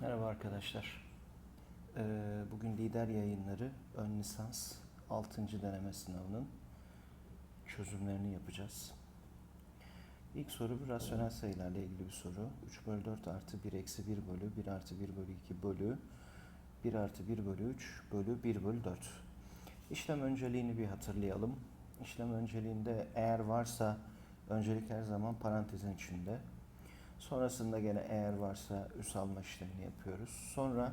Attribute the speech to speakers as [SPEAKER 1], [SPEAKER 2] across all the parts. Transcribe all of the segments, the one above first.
[SPEAKER 1] Merhaba arkadaşlar. Ee, Bugün lider yayınları ön lisans 6. deneme sınavının çözümlerini yapacağız. İlk soru bir rasyonel sayılarla ilgili bir soru. 3 bölü 4 artı 1 eksi 1 bölü 1 artı 1 bölü 2 bölü 1 artı 1 bölü 3 bölü 1 bölü 4. İşlem önceliğini bir hatırlayalım. İşlem önceliğinde eğer varsa öncelik her zaman parantezin içinde. Sonrasında gene eğer varsa üs alma işlemini yapıyoruz. Sonra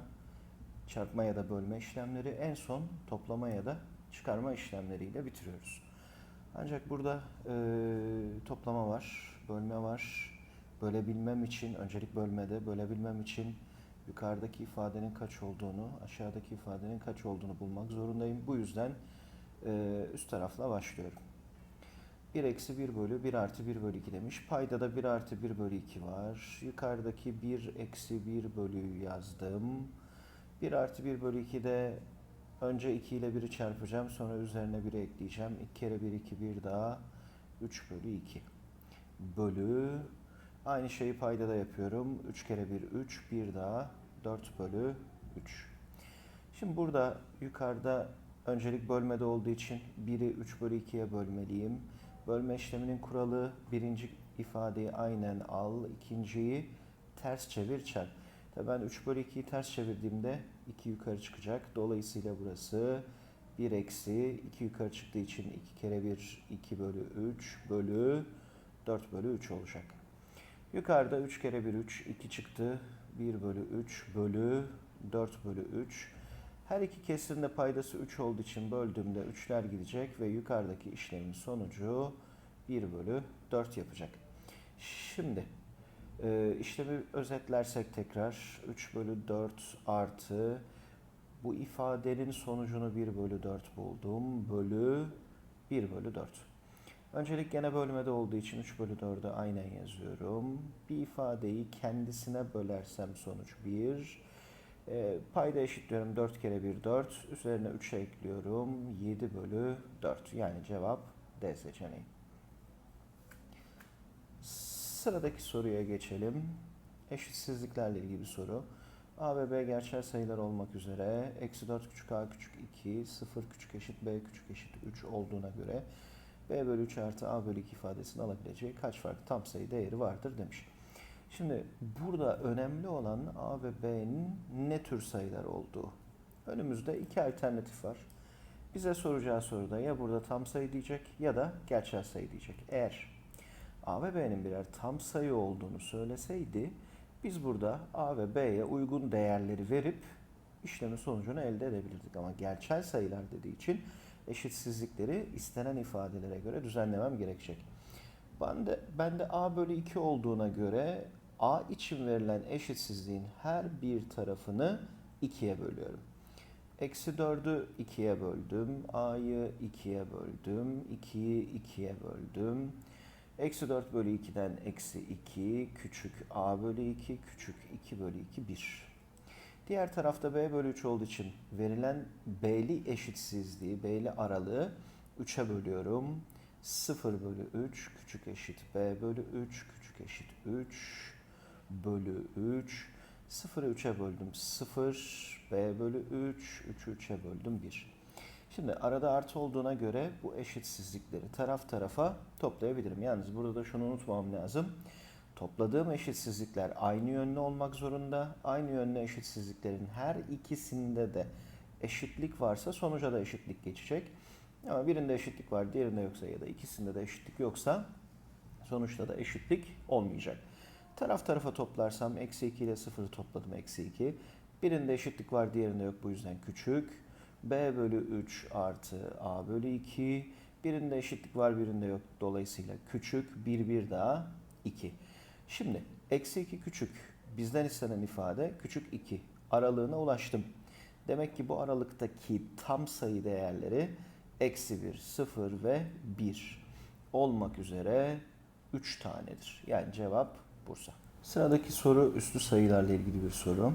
[SPEAKER 1] çarpma ya da bölme işlemleri en son toplama ya da çıkarma işlemleriyle bitiriyoruz. Ancak burada e, toplama var, bölme var. Bölebilmem için, öncelik bölmede bölebilmem için yukarıdaki ifadenin kaç olduğunu, aşağıdaki ifadenin kaç olduğunu bulmak zorundayım. Bu yüzden e, üst tarafla başlıyorum. 1 eksi 1 bölü 1 artı 1 bölü 2 demiş. Payda da 1 artı 1 bölü 2 var. Yukarıdaki 1 eksi 1 bölüyü yazdım. 1 artı 1 bölü 2'de önce 2 ile 1'i çarpacağım. Sonra üzerine 1'i ekleyeceğim. 2 kere 1 2 1 daha 3 bölü 2. Bölü aynı şeyi payda da yapıyorum. 3 kere 1 3 1 daha 4 bölü 3. Şimdi burada yukarıda öncelik bölmede olduğu için 1'i 3 bölü 2'ye bölmeliyim. Bölme işleminin kuralı birinci ifadeyi aynen al, ikinciyi ters çevir çarp. Tabii ben 3 bölü 2'yi ters çevirdiğimde 2 yukarı çıkacak. Dolayısıyla burası 1 eksi 2 yukarı çıktığı için 2 kere 1 2 bölü 3 bölü 4 bölü 3 olacak. Yukarıda 3 kere 1 3 2 çıktı. 1 bölü 3 bölü 4 bölü 3. Her iki kesirin de paydası 3 olduğu için böldüğümde 3'ler gidecek ve yukarıdaki işlemin sonucu 1 bölü 4 yapacak. Şimdi e, işlemi özetlersek tekrar 3 bölü 4 artı bu ifadenin sonucunu 1 bölü 4 buldum. Bölü 1 bölü 4. Öncelik gene bölmede olduğu için 3 bölü 4'ü aynen yazıyorum. Bir ifadeyi kendisine bölersem sonuç 1. E, payda eşitliyorum 4 kere 1 4. Üzerine 3'e ekliyorum 7 bölü 4. Yani cevap D seçeneği. Sıradaki soruya geçelim. Eşitsizliklerle ilgili bir soru. A ve B gerçel sayılar olmak üzere eksi 4 küçük a küçük 2, 0 küçük eşit b küçük eşit 3 olduğuna göre b bölü 3 artı a bölü 2 ifadesini alabileceği kaç farklı tam sayı değeri vardır demiş. Şimdi burada önemli olan A ve B'nin ne tür sayılar olduğu. Önümüzde iki alternatif var. Bize soracağı soruda ya burada tam sayı diyecek ya da gerçel sayı diyecek. Eğer A ve B'nin birer tam sayı olduğunu söyleseydi biz burada A ve B'ye uygun değerleri verip işlemin sonucunu elde edebilirdik. Ama gerçel sayılar dediği için eşitsizlikleri istenen ifadelere göre düzenlemem gerekecek. Ben de, ben de A bölü 2 olduğuna göre A için verilen eşitsizliğin her bir tarafını 2'ye bölüyorum. Eksi 4'ü 2'ye böldüm. A'yı 2'ye böldüm. 2'yi 2'ye böldüm. Eksi 4 bölü 2'den eksi 2 küçük A bölü 2 küçük 2 bölü 2 1. Diğer tarafta B bölü 3 olduğu için verilen B'li eşitsizliği, B'li aralığı 3'e bölüyorum. 0 bölü 3 küçük eşit B bölü 3 küçük eşit 3 bölü 3. 0'ı 3'e böldüm 0 B bölü 3 3'ü 3'e böldüm 1. Şimdi arada artı olduğuna göre bu eşitsizlikleri taraf tarafa toplayabilirim. Yalnız burada da şunu unutmam lazım. Topladığım eşitsizlikler aynı yönlü olmak zorunda. Aynı yönlü eşitsizliklerin her ikisinde de eşitlik varsa sonuca da eşitlik geçecek. Ama birinde eşitlik var, diğerinde yoksa ya da ikisinde de eşitlik yoksa sonuçta da eşitlik olmayacak. Taraf tarafa toplarsam eksi 2 ile 0'ı topladım eksi 2. Birinde eşitlik var, diğerinde yok bu yüzden küçük. B bölü 3 artı A bölü 2. Birinde eşitlik var, birinde yok. Dolayısıyla küçük, 1 bir daha 2. Şimdi eksi 2 küçük. Bizden istenen ifade küçük 2. Aralığına ulaştım. Demek ki bu aralıktaki tam sayı değerleri eksi 1, 0 ve 1 olmak üzere 3 tanedir. Yani cevap Bursa. Sıradaki soru üslü sayılarla ilgili bir soru.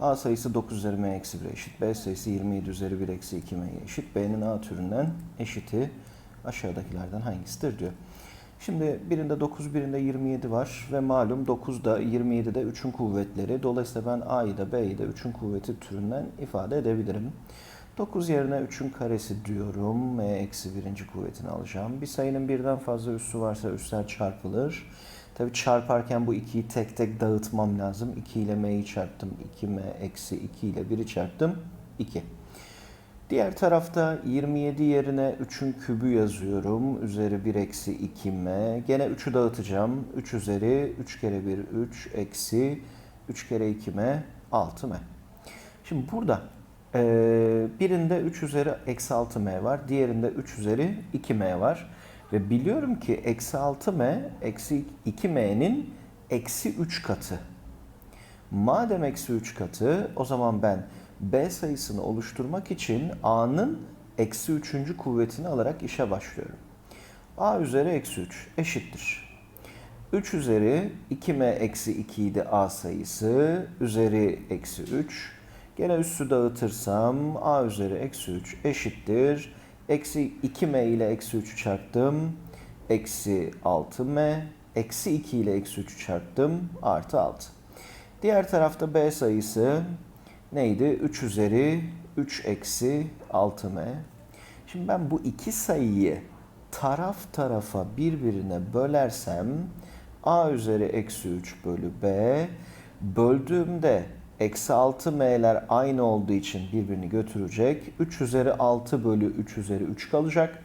[SPEAKER 1] A sayısı 9 üzeri m eksi 1 eşit. B sayısı 27 üzeri 1 eksi 2 m'ye eşit. B'nin A türünden eşiti aşağıdakilerden hangisidir diyor. Şimdi birinde 9, birinde 27 var ve malum 9'da 27'de 3'ün kuvvetleri. Dolayısıyla ben A'yı da B'yi de 3'ün kuvveti türünden ifade edebilirim. 9 yerine 3'ün karesi diyorum. M eksi birinci kuvvetini alacağım. Bir sayının birden fazla üssü varsa üsler çarpılır. Tabi çarparken bu 2'yi tek tek dağıtmam lazım. 2 ile M'yi çarptım. 2M eksi 2 ile 1'i çarptım. 2. Diğer tarafta 27 yerine 3'ün kübü yazıyorum. Üzeri 1 eksi 2m. Gene 3'ü dağıtacağım. 3 üzeri 3 kere 1 3 eksi 3 kere 2m 6m. Şimdi burada birinde 3 üzeri eksi 6m var. Diğerinde 3 üzeri 2m var. Ve biliyorum ki eksi 6m eksi 2m'nin eksi 3 katı. Madem eksi 3 katı o zaman ben B sayısını oluşturmak için A'nın eksi 3. kuvvetini alarak işe başlıyorum. A üzeri eksi 3 eşittir. 3 üzeri 2m eksi 2 idi A sayısı. Üzeri eksi 3. Gene üssü dağıtırsam A üzeri eksi 3 eşittir. Eksi 2m ile eksi 3'ü çarptım. Eksi 6m. Eksi 2 ile eksi 3'ü çarptım. Artı 6. Diğer tarafta B sayısı neydi? 3 üzeri 3 eksi 6m. Şimdi ben bu iki sayıyı taraf tarafa birbirine bölersem a üzeri eksi 3 bölü b böldüğümde eksi 6m'ler aynı olduğu için birbirini götürecek. 3 üzeri 6 bölü 3 üzeri 3 kalacak.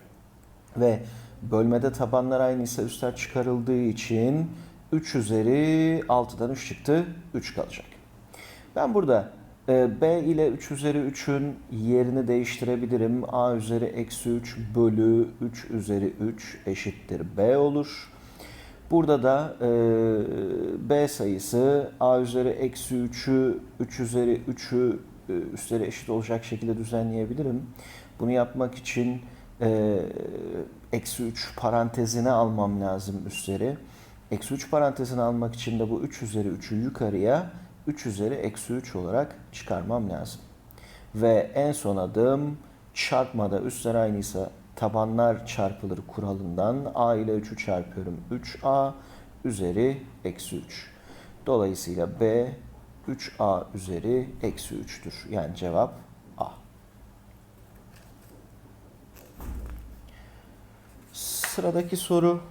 [SPEAKER 1] Ve bölmede tabanlar aynıysa üstler çıkarıldığı için 3 üzeri 6'dan 3 çıktı 3 kalacak. Ben burada e, B ile 3 üzeri 3'ün yerini değiştirebilirim. A üzeri eksi 3 bölü 3 üzeri 3 eşittir B olur. Burada da e, B sayısı A üzeri eksi 3'ü 3 üzeri 3'ü e, üstleri eşit olacak şekilde düzenleyebilirim. Bunu yapmak için e, eksi 3 parantezine almam lazım üstleri. Eksi 3 parantezini almak için de bu 3 üzeri 3'ü yukarıya 3 üzeri eksi 3 olarak çıkarmam lazım. Ve en son adım çarpmada üstler aynıysa tabanlar çarpılır kuralından a ile 3'ü çarpıyorum 3a üzeri eksi 3. Dolayısıyla b 3a üzeri eksi 3'tür. Yani cevap a. Sıradaki soru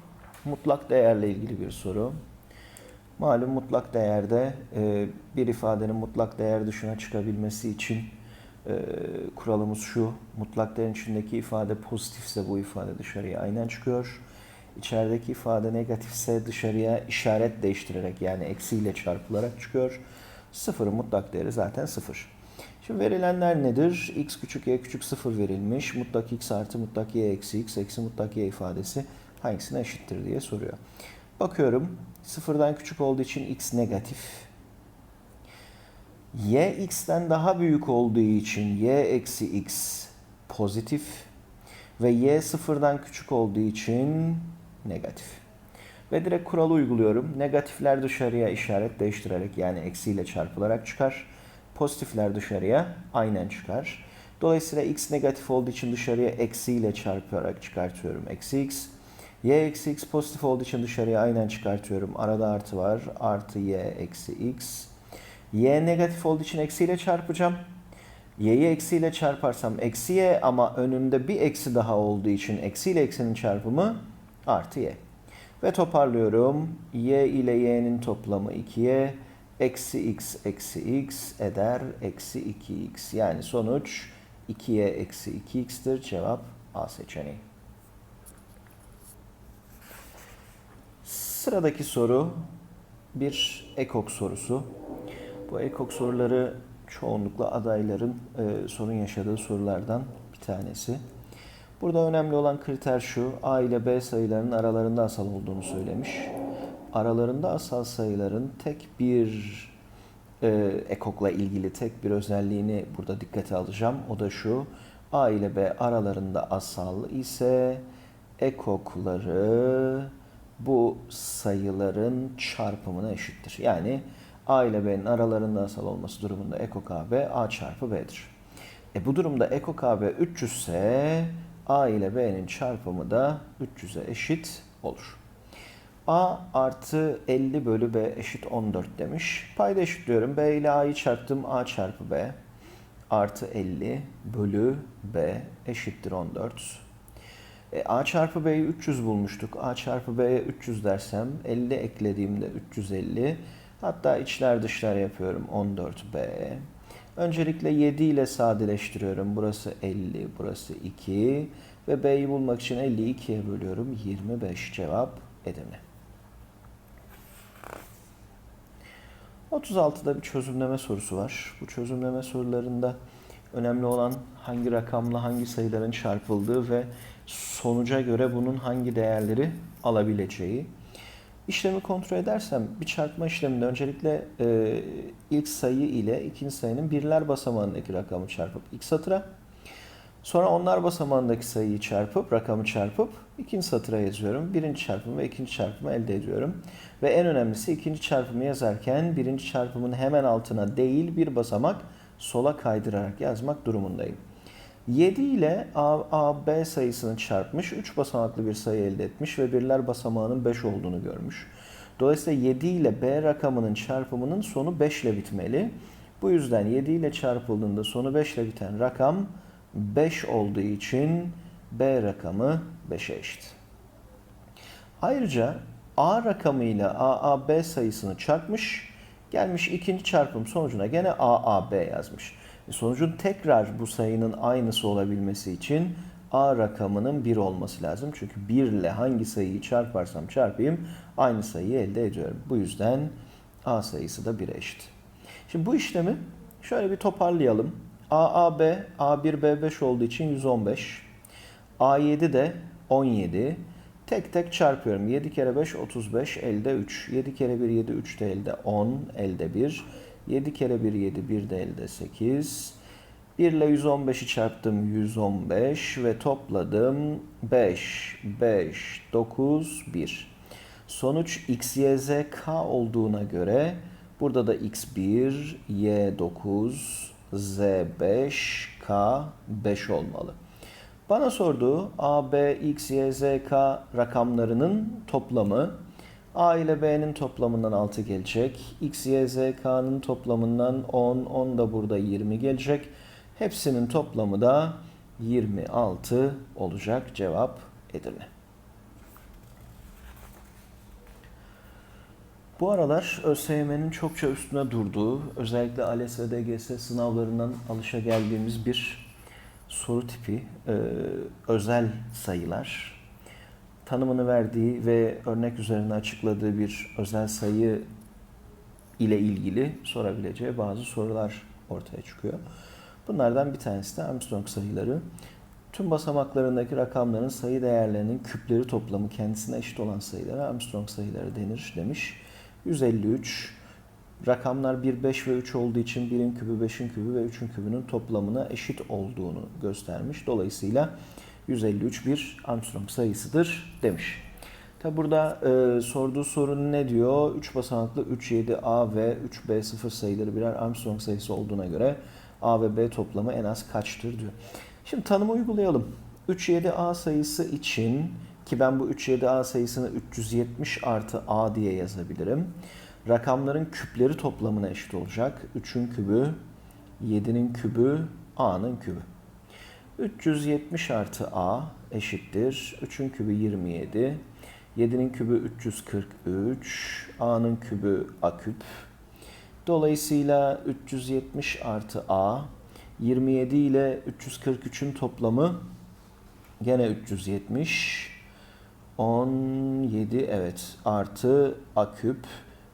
[SPEAKER 1] mutlak değerle ilgili bir soru. Malum mutlak değerde e, bir ifadenin mutlak değer dışına çıkabilmesi için e, kuralımız şu. Mutlak değerin içindeki ifade pozitifse bu ifade dışarıya aynen çıkıyor. İçerideki ifade negatifse dışarıya işaret değiştirerek yani eksiyle çarpılarak çıkıyor. Sıfırın mutlak değeri zaten sıfır. Şimdi verilenler nedir? x küçük y küçük sıfır verilmiş. Mutlak x artı mutlak y eksi x eksi mutlak y ifadesi hangisine eşittir diye soruyor. Bakıyorum sıfırdan küçük olduğu için x negatif. Y x'ten daha büyük olduğu için y eksi x pozitif. Ve y sıfırdan küçük olduğu için negatif. Ve direkt kuralı uyguluyorum. Negatifler dışarıya işaret değiştirerek yani eksiyle çarpılarak çıkar. Pozitifler dışarıya aynen çıkar. Dolayısıyla x negatif olduğu için dışarıya eksiyle çarparak çıkartıyorum. Eksi x. y eksi x pozitif olduğu için dışarıya aynen çıkartıyorum. Arada artı var. Artı y eksi x. y negatif olduğu için eksiyle çarpacağım. y'yi eksiyle çarparsam eksi y ama önünde bir eksi daha olduğu için eksiyle eksinin çarpımı artı y. Ve toparlıyorum. y ile y'nin toplamı 2y. Eksi x eksi x eder eksi 2x. Yani sonuç 2y eksi 2x'tir. Cevap A seçeneği. Sıradaki soru bir ekok sorusu. Bu ekok soruları çoğunlukla adayların e, sorun yaşadığı sorulardan bir tanesi. Burada önemli olan kriter şu, A ile B sayılarının aralarında asal olduğunu söylemiş. Aralarında asal sayıların tek bir e, ekokla ilgili tek bir özelliğini burada dikkate alacağım. O da şu, A ile B aralarında asal ise ekokları bu sayıların çarpımına eşittir. Yani A ile B'nin aralarında asal olması durumunda ekok AB A çarpı B'dir. E bu durumda ekok AB 300 ise A ile B'nin çarpımı da 300'e eşit olur. A artı 50 bölü B eşit 14 demiş. Payda eşitliyorum. B ile A'yı çarptım. A çarpı B artı 50 bölü B eşittir 14. E, A çarpı B'yi 300 bulmuştuk. A çarpı B'ye 300 dersem 50 eklediğimde 350. Hatta içler dışlar yapıyorum 14B. Öncelikle 7 ile sadeleştiriyorum. Burası 50, burası 2. Ve B'yi bulmak için 50'yi 2'ye bölüyorum. 25 cevap Edirne. 36'da bir çözümleme sorusu var. Bu çözümleme sorularında önemli olan hangi rakamla hangi sayıların çarpıldığı ve sonuca göre bunun hangi değerleri alabileceği. İşlemi kontrol edersem bir çarpma işleminde öncelikle e, ilk sayı ile ikinci sayının birler basamağındaki rakamı çarpıp x satıra, sonra onlar basamağındaki sayıyı çarpıp rakamı çarpıp ikinci satıra yazıyorum. Birinci çarpımı ve ikinci çarpımı elde ediyorum. Ve en önemlisi ikinci çarpımı yazarken birinci çarpımın hemen altına değil bir basamak sola kaydırarak yazmak durumundayım. 7 ile A, A, B sayısını çarpmış, 3 basamaklı bir sayı elde etmiş ve birler basamağının 5 olduğunu görmüş. Dolayısıyla 7 ile B rakamının çarpımının sonu 5 ile bitmeli. Bu yüzden 7 ile çarpıldığında sonu 5 ile biten rakam 5 olduğu için B rakamı 5'e eşit. Ayrıca A rakamı ile AAB sayısını çarpmış, gelmiş ikinci çarpım sonucuna gene AAB yazmış. E, Sonucun tekrar bu sayının aynısı olabilmesi için A rakamının 1 olması lazım. Çünkü 1 ile hangi sayıyı çarparsam çarpayım aynı sayıyı elde ediyorum. Bu yüzden A sayısı da 1'e eşit. Şimdi bu işlemi şöyle bir toparlayalım. AAB, A1, B5 olduğu için 115. A7 de 17. Tek tek çarpıyorum. 7 kere 5 35 elde 3. 7 kere 1 7 3 de elde 10 elde 1. 7 kere 1 7 1 de elde 8. 1 ile 115'i çarptım 115 ve topladım 5 5 9 1. Sonuç x y z k olduğuna göre burada da x1 y9 z5 k 5 olmalı. Bana sorduğu A, B, X, Y, Z, K rakamlarının toplamı A ile B'nin toplamından 6 gelecek. X, Y, Z, K'nın toplamından 10, 10 da burada 20 gelecek. Hepsinin toplamı da 26 olacak. Cevap Edirne. Bu aralar ÖSYM'nin çokça üstüne durduğu, özellikle ALES ve DGS sınavlarından alışa geldiğimiz bir soru tipi, özel sayılar. Tanımını verdiği ve örnek üzerine açıkladığı bir özel sayı ile ilgili sorabileceği bazı sorular ortaya çıkıyor. Bunlardan bir tanesi de Armstrong sayıları. Tüm basamaklarındaki rakamların sayı değerlerinin küpleri toplamı kendisine eşit olan sayılara Armstrong sayıları denir demiş. 153 rakamlar 1, 5 ve 3 olduğu için 1'in kübü, 5'in kübü ve 3'ün kübünün toplamına eşit olduğunu göstermiş. Dolayısıyla 153 bir Armstrong sayısıdır demiş. Tabi burada e, sorduğu sorun ne diyor? 3 basamaklı 3, 7, A ve 3, B, 0 sayıları birer Armstrong sayısı olduğuna göre A ve B toplamı en az kaçtır diyor. Şimdi tanımı uygulayalım. 3, 7, A sayısı için ki ben bu 3, 7, A sayısını 370 artı A diye yazabilirim. Rakamların küpleri toplamına eşit olacak. 3'ün kübü, 7'nin kübü, A'nın kübü. 370 artı A eşittir. 3'ün kübü 27. 7'nin kübü 343. A'nın kübü A küp. Dolayısıyla 370 artı A 27 ile 343'ün toplamı gene 370. 17 evet artı A küp.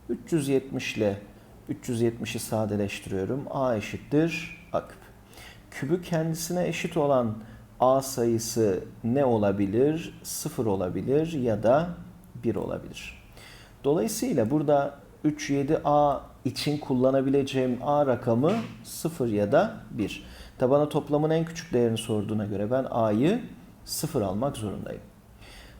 [SPEAKER 1] 370 ile 370'i sadeleştiriyorum. A eşittir A küp. Kübü kendisine eşit olan A sayısı ne olabilir? 0 olabilir ya da 1 olabilir. Dolayısıyla burada 3, 7A için kullanabileceğim A rakamı 0 ya da 1. Tabana toplamın en küçük değerini sorduğuna göre ben A'yı 0 almak zorundayım.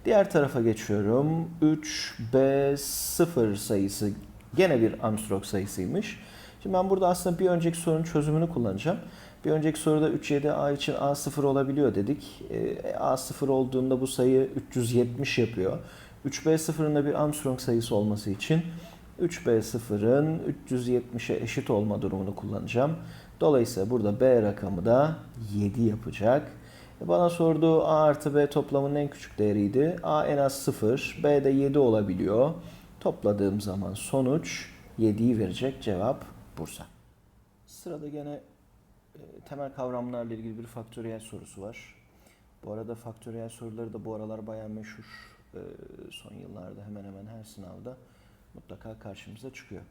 [SPEAKER 1] Diğer tarafa geçiyorum. 3B0 sayısı gene bir Armstrong sayısıymış. Şimdi ben burada aslında bir önceki sorunun çözümünü kullanacağım. Bir önceki soruda 3, 7A için A0 olabiliyor dedik. E, A0 olduğunda bu sayı 370 yapıyor. 3B0'ın da bir Armstrong sayısı olması için 3B0'ın 370'e eşit olma durumunu kullanacağım. Dolayısıyla burada B rakamı da 7 yapacak. E, Bana sorduğu A artı B toplamının en küçük değeriydi. A en az 0, B de 7 olabiliyor. Topladığım zaman sonuç 7'yi verecek cevap Bursa. Sırada gene temel kavramlarla ilgili bir faktöriyel sorusu var. Bu arada faktöriyel soruları da bu aralar bayağı meşhur. E, son yıllarda hemen hemen her sınavda mutlaka karşımıza çıkıyor.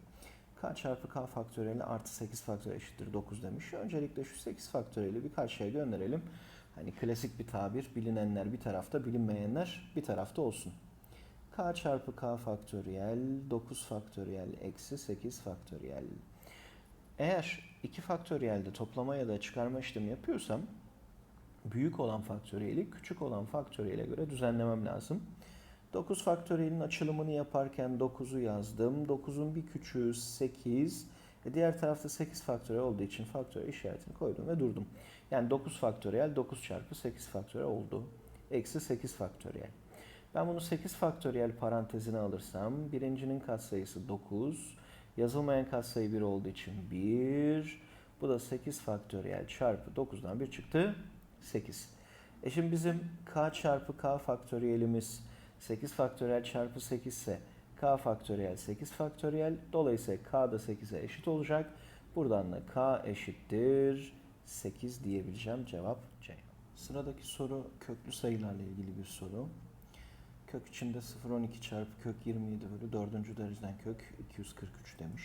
[SPEAKER 1] k çarpı k faktöriyeli artı 8 faktöriyel eşittir 9 demiş. Öncelikle şu 8 faktöriyeli bir karşıya gönderelim. Hani klasik bir tabir bilinenler bir tarafta bilinmeyenler bir tarafta olsun. k çarpı k faktöriyel 9 faktöriyel eksi 8 faktöriyel. Eğer iki faktöriyelde toplama ya da çıkarma işlemi yapıyorsam büyük olan faktöriyeli küçük olan faktöriyele göre düzenlemem lazım. 9 faktöriyelin açılımını yaparken 9'u yazdım. 9'un bir küçüğü 8. E diğer tarafta 8 faktöriyel olduğu için faktöriyel işaretini koydum ve durdum. Yani 9 faktöriyel 9 çarpı 8 faktöriyel oldu. Eksi 8 faktöriyel. Ben bunu 8 faktöriyel parantezine alırsam birincinin katsayısı 9. Yazılmayan katsayı 1 olduğu için 1. Bu da 8 faktöriyel çarpı 9'dan 1 çıktı. 8. E şimdi bizim k çarpı k faktöriyelimiz 8 faktöriyel çarpı 8 ise k faktöriyel 8 faktöriyel. Dolayısıyla k da 8'e eşit olacak. Buradan da k eşittir 8 diyebileceğim. Cevap C. Sıradaki soru köklü sayılarla ilgili bir soru. Kök içinde 0,12 çarpı kök 27 bölü 4. dereceden kök 243 demiş.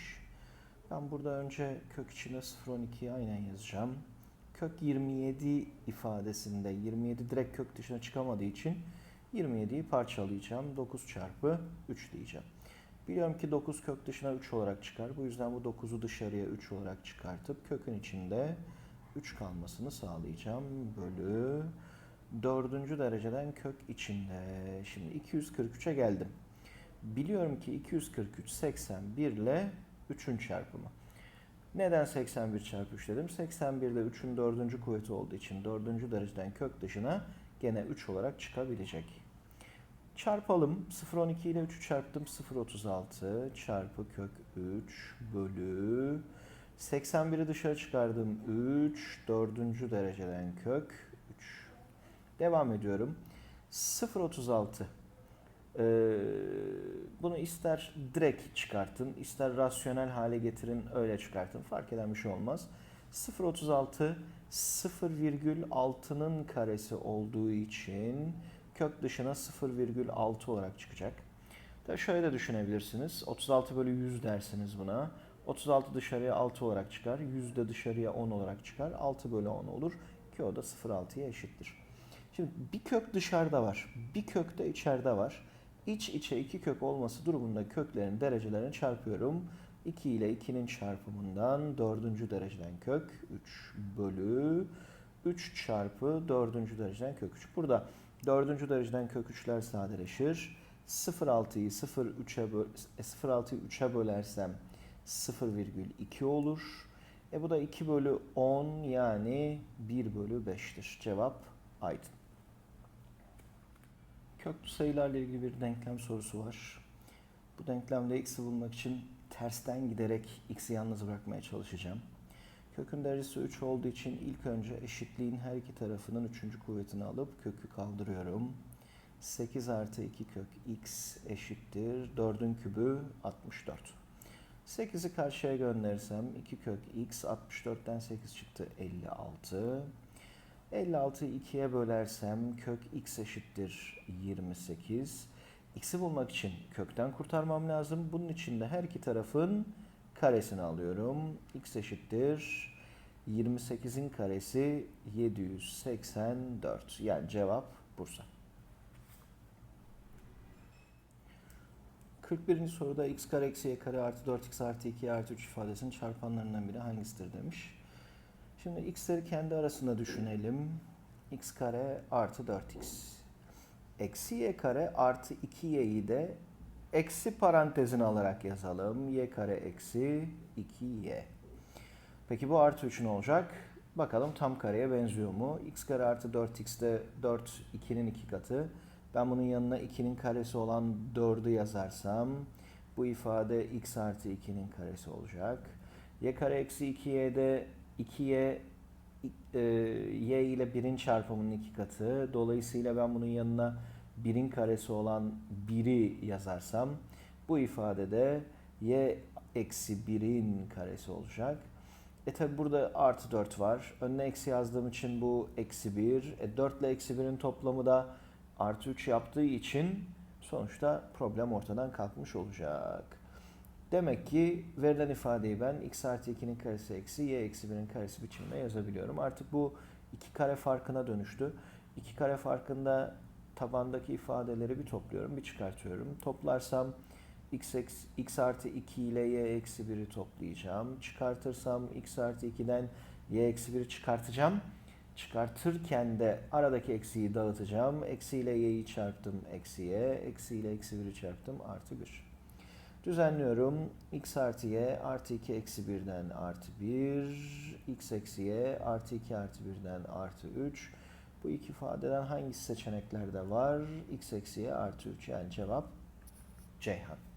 [SPEAKER 1] Ben burada önce kök içinde 0,12'yi aynen yazacağım. Kök 27 ifadesinde 27 direkt kök dışına çıkamadığı için 27'yi parçalayacağım. 9 çarpı 3 diyeceğim. Biliyorum ki 9 kök dışına 3 olarak çıkar. Bu yüzden bu 9'u dışarıya 3 olarak çıkartıp kökün içinde 3 kalmasını sağlayacağım. Bölü 4. dereceden kök içinde. Şimdi 243'e geldim. Biliyorum ki 243 81 ile 3'ün çarpımı. Neden 81 çarpı 3 dedim? 81 de 3'ün 4. kuvveti olduğu için 4. dereceden kök dışına gene 3 olarak çıkabilecek. Çarpalım. 0,12 ile 3'ü çarptım. 0,36 çarpı kök 3 bölü 81'i dışarı çıkardım. 3 4. dereceden kök 3. Devam ediyorum. 0,36 ee, bunu ister direkt çıkartın, ister rasyonel hale getirin, öyle çıkartın. Fark eden bir şey olmaz. 0.36 0,6'nın karesi olduğu için kök dışına 0,6 olarak çıkacak. Tabii şöyle de düşünebilirsiniz. 36 bölü 100 dersiniz buna. 36 dışarıya 6 olarak çıkar. 100 de dışarıya 10 olarak çıkar. 6 bölü 10 olur ki o da 0,6'ya eşittir. Şimdi bir kök dışarıda var. Bir kök de içeride var. İç içe iki kök olması durumunda köklerin derecelerini çarpıyorum. 2 ile 2'nin çarpımından 4. dereceden kök 3 bölü 3 çarpı 4. dereceden kök 3. Burada 4. dereceden kök 3'ler sadeleşir. 0,6'yı 0,3'e böl 0,6'yı 3'e bölersem 0,2 olur. E bu da 2 bölü 10 yani 1 bölü 5'tir. Cevap Aydın. Köklü sayılarla ilgili bir denklem sorusu var. Bu denklemde x'i bulmak için tersten giderek x'i yalnız bırakmaya çalışacağım. Kökün derecesi 3 olduğu için ilk önce eşitliğin her iki tarafının 3. kuvvetini alıp kökü kaldırıyorum. 8 artı 2 kök x eşittir 4'ün kübü 64. 8'i karşıya gönderirsem 2 kök x 64'ten 8 çıktı 56. 56'yı 2'ye bölersem kök x eşittir 28. X'i bulmak için kökten kurtarmam lazım. Bunun için de her iki tarafın karesini alıyorum. x eşittir 28'in karesi 784. Yani cevap Bursa. 41. soruda x kare eksi y kare artı 4x artı 2 artı 3 ifadesinin çarpanlarından biri hangisidir demiş. Şimdi x'leri kendi arasında düşünelim. x kare artı 4x. Eksi y kare artı 2y'yi de eksi parantezine alarak yazalım. y kare eksi 2y. Peki bu artı 3 ne olacak? Bakalım tam kareye benziyor mu? x kare artı 4x de 4 2'nin 2 katı. Ben bunun yanına 2'nin karesi olan 4'ü yazarsam bu ifade x artı 2'nin karesi olacak. y kare eksi 2y'de 2y e, y ile 1'in çarpımının iki katı. Dolayısıyla ben bunun yanına 1'in karesi olan 1'i yazarsam bu ifadede y eksi 1'in karesi olacak. E tabi burada artı 4 var. Önüne eksi yazdığım için bu eksi 1. E 4 ile eksi 1'in toplamı da artı 3 yaptığı için sonuçta problem ortadan kalkmış olacak. Demek ki verilen ifadeyi ben x artı 2'nin karesi eksi y eksi 1'in karesi biçiminde yazabiliyorum. Artık bu iki kare farkına dönüştü. İki kare farkında tabandaki ifadeleri bir topluyorum, bir çıkartıyorum. Toplarsam x, eksi- x artı 2 ile y eksi 1'i toplayacağım. Çıkartırsam x artı 2'den y eksi 1'i çıkartacağım. Çıkartırken de aradaki eksiyi dağıtacağım. Eksi ile y'yi çarptım eksi y. Eksi ile eksi 1'i çarptım artı 1. Düzenliyorum. x artı y artı 2 eksi 1'den artı 1. x eksi y artı 2 artı 1'den artı 3. Bu iki ifadeden hangisi seçeneklerde var? x eksi y artı 3 yani cevap Ceyhan.